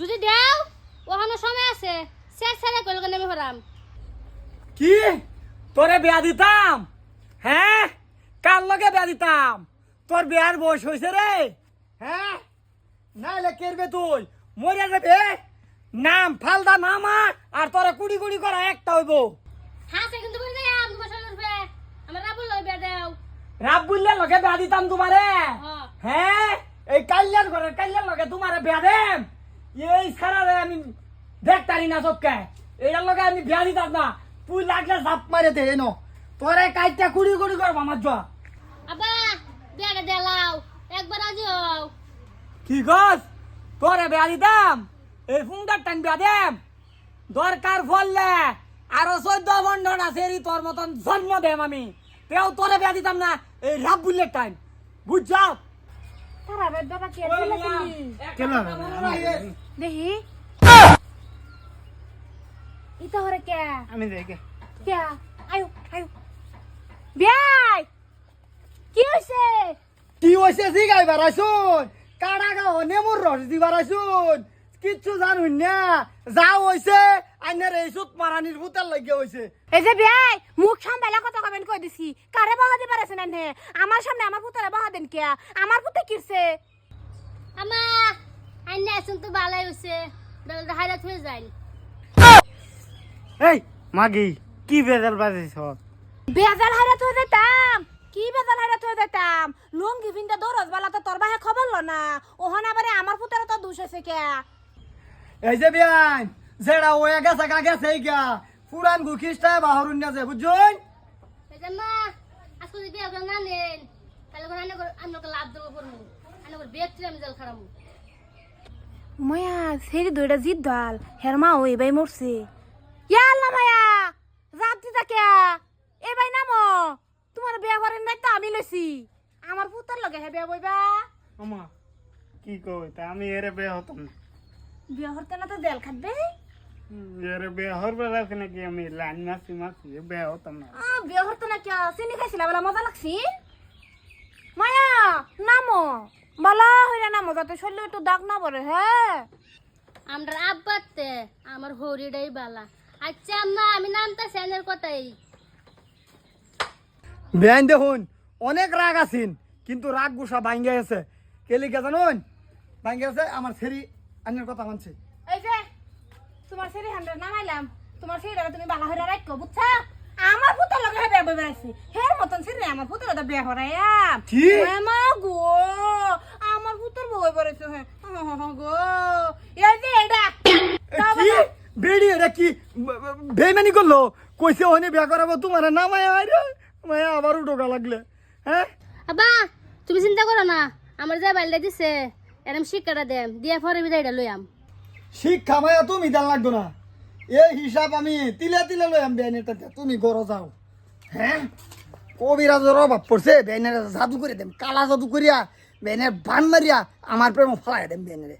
যদি দেও ওখানে সময় আছে। স্যার স্যারে কইল কেন আমি হরাম? কি? তোরে বিয়া দিতাম? হ্যাঁ? কার লগে বিয়া দিতাম? তোর বিয়ার বয়স হয়েছে রে। হ্যাঁ? নাইলে কেরবে তুই? মরে যাবে। নাম ফালদা নামা আর তোরা কুড়ি কুড়ি করা একটা হইব। হ্যাঁ সে কিন্তু বলে আম তোমার সামনে আমার রাবুল দেও। রাব বুঝলে লগে বিয়া দিতাম তোমারে? হ্যাঁ হ্যাঁ? এই কাল্যাণ ঘরের কাল্যাণ লগে তোমারে বিয়া দেম? এই ছাড়া আমি দেখতারি না চোখকে এইটার লগে আমি বিয়া দিতাম না। তুই লাগলে জাপ মারে দে এনো। তোরে কাইটা কুড়ি কুড়ি করব আমার জোয়া। আব্বা বিয়াটা দেলাও একবার আজি হও। কি গছ? তোরে বিয়া দিতাম? এই ফুংটার টান বিয়া দেম? দরকার ফললে আরও চোদ্দ বন্ধন আছে তোর মতন জন্ম দেম আমি। তেও তোরে বিয়া দিতাম না এই রাব বুলের টাইম বুঝছ তারা বেদবা কে দেখি। ইতা হরে কে? আমি দেখে। কে? আয়ো আয়ো। বিয়াই! কি হইছে? কি হয়েছে জিগাই বাড়াইছুন কাড়া গাও নেমুর রস দিবার বাড়াইছুন কিচ্ছু জানুন না। যা হয়েছে আইনের এই সুত মারানির ভূতের লাগে হয়েছে এই যে বিয়াই মুখ সামবাইলা কথা কমেন্ট কই দিছি? কারে বাহা দিবার আছে না নে? আমার সামনে আমার পুতরে বাহা দেন কে আমার পুতে কিরছে? আমা আইনে আসুন তো ভালোই হইছে। বেলা হাইরাত হয়ে যায় এই মাগি কি বেজাল বাজিস? বেজাল হাইরাত হয়ে যেতাম কি বেজাল হাইরাত হয়ে যেতাম লুঙ্গি ভিন্দা দরজ বেলা তো তোর বাহে খবর লো না। ওহন আবারে আমার পুতরে তো দুষ আছে কে এই যে বিয়ান যেটা ওয়ে গেছে গা গেছে গা। পুরান গুখিস্টা বাহরুন না যে মা আজকে যদি বিয়া না নেন তাহলে করে আনে লাভ দেবো করব করে বিয়ে আমি জল খারাপ মায়া সেরি দুইটা জিদ দল হের মা ওই বাই মরছে। ইয়া আল্লাহ মায়া রাত দিতা কে এ বাই নামো। তোমার বিয়া করেন নাই তো আমি লইছি। আমার পুতার লগে হে বিয়া বইবা। আমা কি কই তা আমি এরে বে হতাম না। বিয়া হরতে না তো দেল খাবে? এরে বে হরবে লাগছে নাকি আমি লাইন মাসি মাসি বে হতাম না। আ বিয়া হরতে না কে চিনি খাইছিলা বলা মজা লাগছি? মায়া নামো। বলা হইরা নামো যাতে শরীরে একটু দাগ না পড়ে হ্যাঁ? আমরা আব্বাতে আমার হরিডাই বালা। আচ্ছা আম্মা আমি নামটা স্যানের কথাই। বেআইন দেখুন অনেক রাগ আছেন কিন্তু রাগ গুসা ভাঙ্গে আছে কেলিকা জানুন? ভাঙ্গে আছে আমার ফেরি আইনের কথা মানছে। এই যে তোমার সেরি হান্ড্রেড নামাইলাম। তোমার সেরিটা তুমি বালা হইরা রাখো বুঝছা? আমার পুতের লগে বিয়া বই বেড়াইছি হের মতন সেরি আমার পুতের লগে বিয়া হরাইয়া কি? মা গো আমার পুতের বই বেড়াইছে হ্যাঁ গো। এই যে এটা। কি? বেড়ি এটা কি? ব- ব- বেইমানি করল? কইছে ওনে বিয়া করাবো তোমার নামায় আরে মায়া আবার উঠোকা লাগলে। হ্যাঁ? আবা তুমি চিন্তা করো না আমার যা বাইলটা দিছে। এরম শিক্ষাটা দেম দিয়া পরে বিদায়টা লইয়াম। শিক্ষা মায়া তুমি দাল লাগতো না। এই হিসাব আমি তিলে তিলে লই আমি বেআইনের তাতে। তুমি গরো যাও। হ্যাঁ? কবিরাজের অভাব পড়ছে বেআইনের জাদু করে দেম। কালা জাদু করিয়া বেআইনের বান মারিয়া আমার প্রেম ফলাই দেম বেআইনের